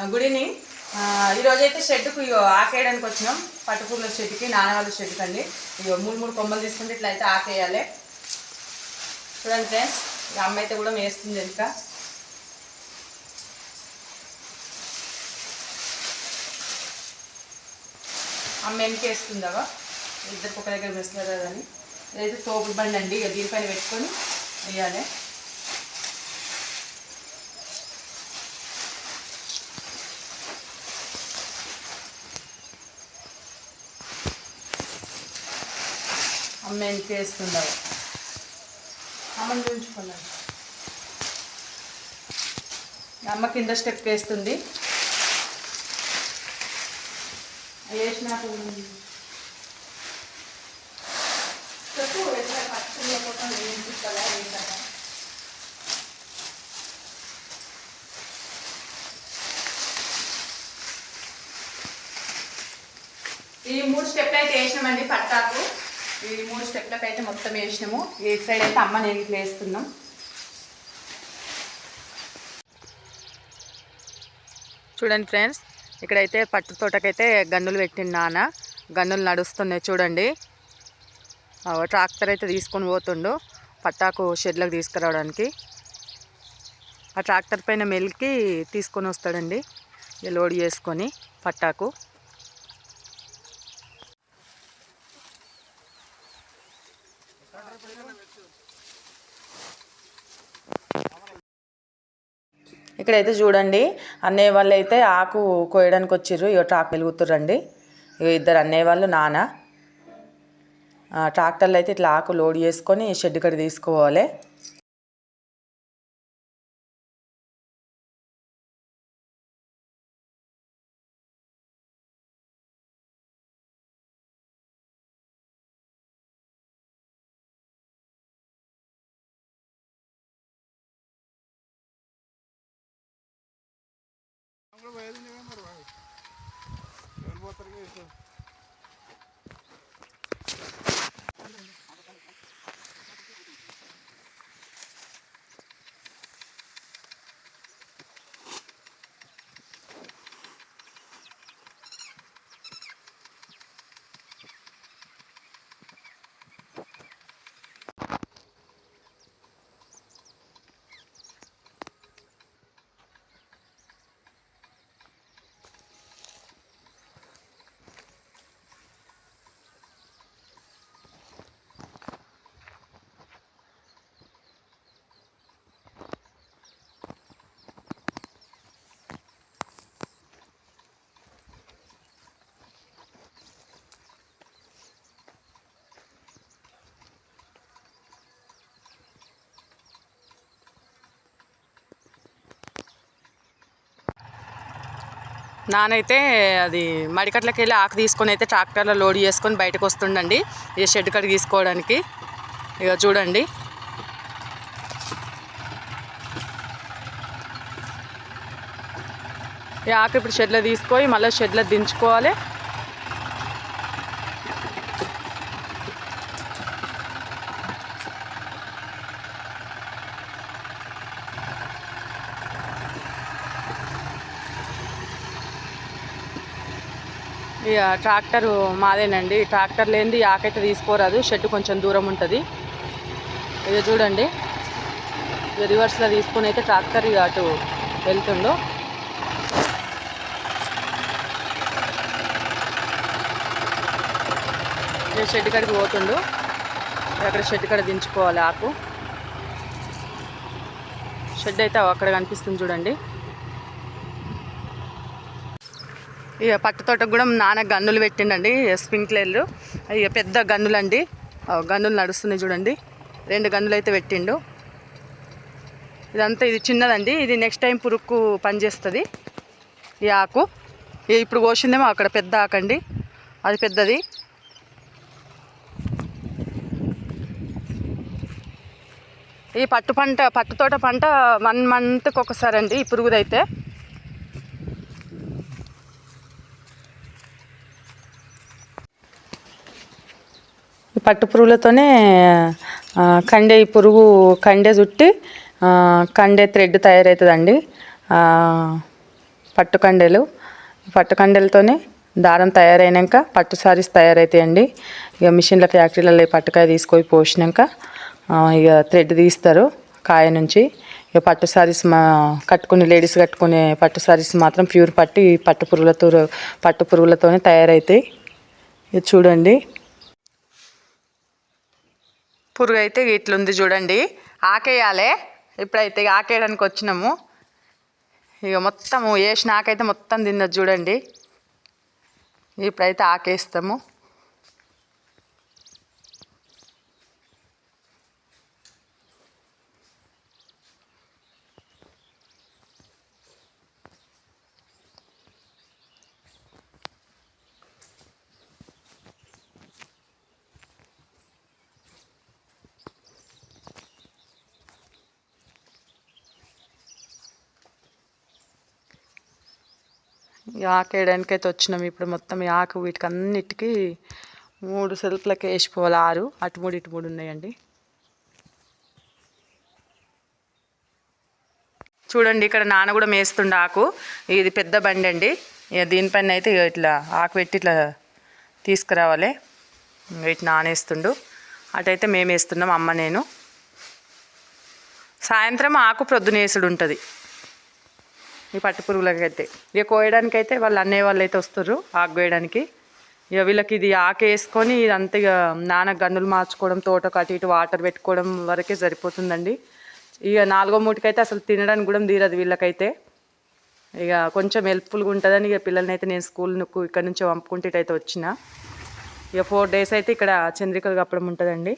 Uh, good uh, evening ఈరోజు అయితే షెడ్కు ఇగో ఆకేయడానికి వచ్చినాం. పట్టుకూరుల షెడ్కి నానవాళ్ళ షెడ్కి అండి. ఇగో మూడు మూడు కొమ్మలు తీసుకుంటే ఇట్లా అయితే ఆకేయాలి. చూడండి ఫ్రెండ్స్ అమ్మ అయితే కూడా వేస్తుంది ఇంకా అమ్మ వెనక వేస్తుందావా ఇద్దరికి ఒక దగ్గర మెసలేదు అని. ఇదైతే తోపుడు బండి అండి. ఇక దీనిపైన పెట్టుకొని వేయాలి. అమ్మ వెనక వేస్తుందవ అమ్మని చూపించుకున్నాను అమ్మ కింద స్టెప్ వేస్తుంది. వేసినాక చెప్పు ఎట్లా పచ్చళ్ళ కోసం ఏం తీసుకోవాలా వేసాక ఈ మూడు స్టెప్లు అయితే వేసినామండి పట్టాకు. ఈ మూడు స్టెప్లకు అయితే మొత్తం వేసినాము. ఈ సైడ్ అయితే అమ్మ నేను ఇట్లా వేస్తున్నాం. చూడండి ఫ్రెండ్స్ ఇక్కడైతే పట్టు తోటకైతే గన్నులు పెట్టిన నాన్న. గన్నులు నడుస్తున్నాయి చూడండి. ట్రాక్టర్ అయితే తీసుకొని పోతుండు పట్టాకు షెడ్లకు తీసుకురావడానికి. ఆ ట్రాక్టర్ పైన మెలికి తీసుకొని వస్తాడండి లోడ్ చేసుకొని పట్టాకు. ఇక్కడైతే చూడండి అన్నయ్య వాళ్ళు అయితే ఆకు కోయడానికి వచ్చిర్రు. ఇక ట్రాక్ వెలుగుతుర్రండి. ఇక ఇద్దరు అన్నయ్య వాళ్ళు నాన్న. ట్రాక్టర్లు అయితే ఇట్లా ఆకు లోడ్ చేసుకొని షెడ్ కడి తీసుకోవాలి. വയറിൻ്റെ മറവായി പോത്തിറങ്ങി വെച്ചു నానైతే అది మడికట్లకి వెళ్ళి ఆకు తీసుకొని అయితే ట్రాక్టర్లో లోడ్ చేసుకొని బయటకు వస్తుండండి. ఇక షెడ్ కడిగి తీసుకోవడానికి. ఇక చూడండి. ఈ ఆకు ఇప్పుడు షెడ్లో తీసుకొని మళ్ళీ షెడ్లో దించుకోవాలి. ట్రాక్టర్ మాదేనండి. ట్రాక్టర్ లేనిది ఆకైతే తీసుకోరాదు. షెడ్ కొంచెం దూరం ఉంటుంది. ఇది చూడండి. రివర్స్లో తీసుకుని అయితే ట్రాక్టర్ ఇక అటు వెళ్తుండు. షెడ్ కడికి పోతుండు. అక్కడ షెడ్ కడ దించుకోవాలి ఆకు. షెడ్ అయితే అక్కడ కనిపిస్తుంది చూడండి. ఇక పట్టు తోటకు కూడా నాన్న గన్నులు పెట్టిండండి స్ప్రింక్లర్లు. ఇక పెద్ద గన్నులు అండి గన్నులు నడుస్తున్నాయి చూడండి. రెండు గన్నులు అయితే పెట్టిండు. ఇదంతా ఇది చిన్నదండి. ఇది నెక్స్ట్ టైం పురుక్కు పనిచేస్తుంది. ఈ ఆకు. ఇక ఇప్పుడు కోసిందేమో అక్కడ పెద్ద ఆకండి. అది పెద్దది. ఈ పట్టు పంట పట్టు తోట పంట వన్ మంత్కి ఒకసారి అండి ఈ పురుగుదైతే. పట్టు పురుగులతోనే కండే ఈ పురుగు కండే చుట్టి కండే థ్రెడ్ తయారవుతుందండి పట్టు కండెలు. పట్టు కండెలతోనే దారం తయారైనాక పట్టు సారీస్ తయారవుతాయండి ఇక మిషన్ల ఫ్యాక్టరీలలో పట్టుకాయ తీసుకొని పోసినాక ఇక థ్రెడ్ తీస్తారు కాయ నుంచి. ఇక పట్టు సారీస్ మా కట్టుకునే లేడీస్ కట్టుకునే పట్టు సారీస్ మాత్రం ప్యూర్ పట్టు ఈ పట్టు పురుగులతో పట్టు పురుగులతోనే తయారవుతాయి ఇది చూడండి. పురుగు అయితే ఇట్లుంది చూడండి. ఆకేయాలి. ఇప్పుడైతే ఇక ఆకేయడానికి వచ్చినాము. ఇక మొత్తము వేసిన ఆకైతే మొత్తం తిన్నది చూడండి. ఇప్పుడైతే ఆకేస్తాము. ఈ ఆకు వేయడానికి అయితే వచ్చినాం. ఇప్పుడు మొత్తం ఈ ఆకు వీటికి అన్నిటికీ మూడు సెల్ఫ్లకి వేసిపోవాలి. ఆరు అటు మూడు ఇటు మూడు ఉన్నాయండి. చూడండి ఇక్కడ నాన్న కూడా మేస్తుండే ఆకు. ఇది పెద్ద బండి అండి. ఇక దీనిపైన అయితే ఇట్లా ఆకు పెట్టి ఇట్లా తీసుకురావాలి. ఇటు నానేస్తుండు అటైతే మేము వేస్తున్నాం అమ్మ నేను. సాయంత్రం ఆకు ప్రొద్దునేసుడు ఉంటుంది. ఈ పట్టు అయితే ఇక కోయడానికి అయితే వాళ్ళు అన్నయ్య వాళ్ళు అయితే వస్తారు ఆకు కోయడానికి. ఇక వీళ్ళకి ఇది ఆకేసుకొని ఇది ఇదంతా ఇక నాన్న గన్నులు మార్చుకోవడం తోటకు అటు ఇటు వాటర్ పెట్టుకోవడం వరకే సరిపోతుందండి. ఇక నాలుగో మూటికైతే అసలు తినడానికి కూడా తీరదు వీళ్ళకైతే. ఇక కొంచెం హెల్ప్ఫుల్గా ఉంటుందని ఇక పిల్లల్ని అయితే నేను స్కూల్ ఇక్కడ నుంచి పంపుకుంటే అయితే వచ్చిన. ఇక ఫోర్ డేస్ అయితే ఇక్కడ చంద్రికలు కప్పడం ఉంటుందండి.